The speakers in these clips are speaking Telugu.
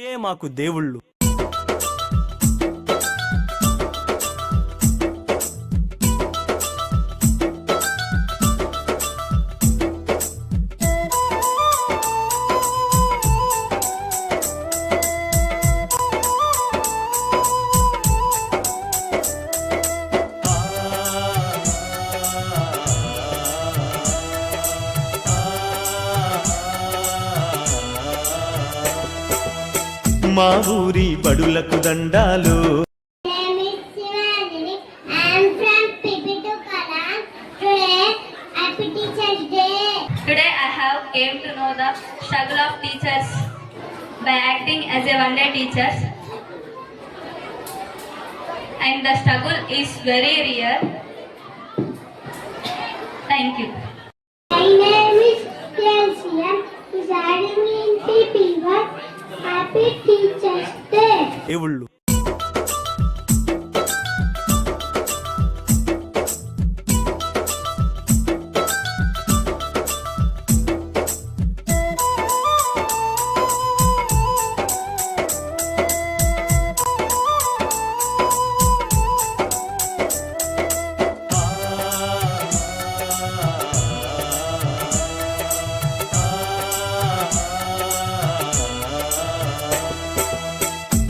మీరే మాకు దేవుళ్ళు. మా ఊరి బడులకు దండాలు. Today I have came to know the struggle of teachers by acting as a one day teacher. And the struggle is very real. Thank you. Happy Teachers Day. దేవుళ్ళు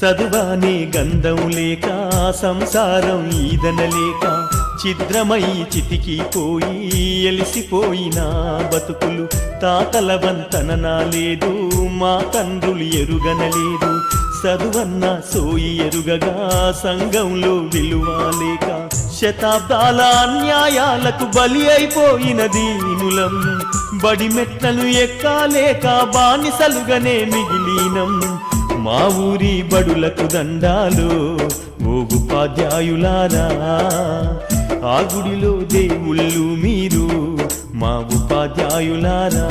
సదువానే గంధం లేక సంసారం ఈదనలేక చితికి చితికిపోయి ఎలిసిపోయిన బతుకులు తాతల వంతన లేదు మా తండ్రులు ఎరుగనలేదు చదువన్న సోయి ఎరుగగా సంఘంలో విలువలేక శతాబ్దాల అన్యాయాలకు బలి అయిపోయిన దీనులం. బడి మెట్లను ఎక్కాలేక బానిసలుగానే మిగిలినం. మా ఊరి బడులకు దండాలు ఓ ఉపాధ్యాయులారా ఆ గుడిలో దేవుళ్ళు మీరు మా ఉపాధ్యాయులారా.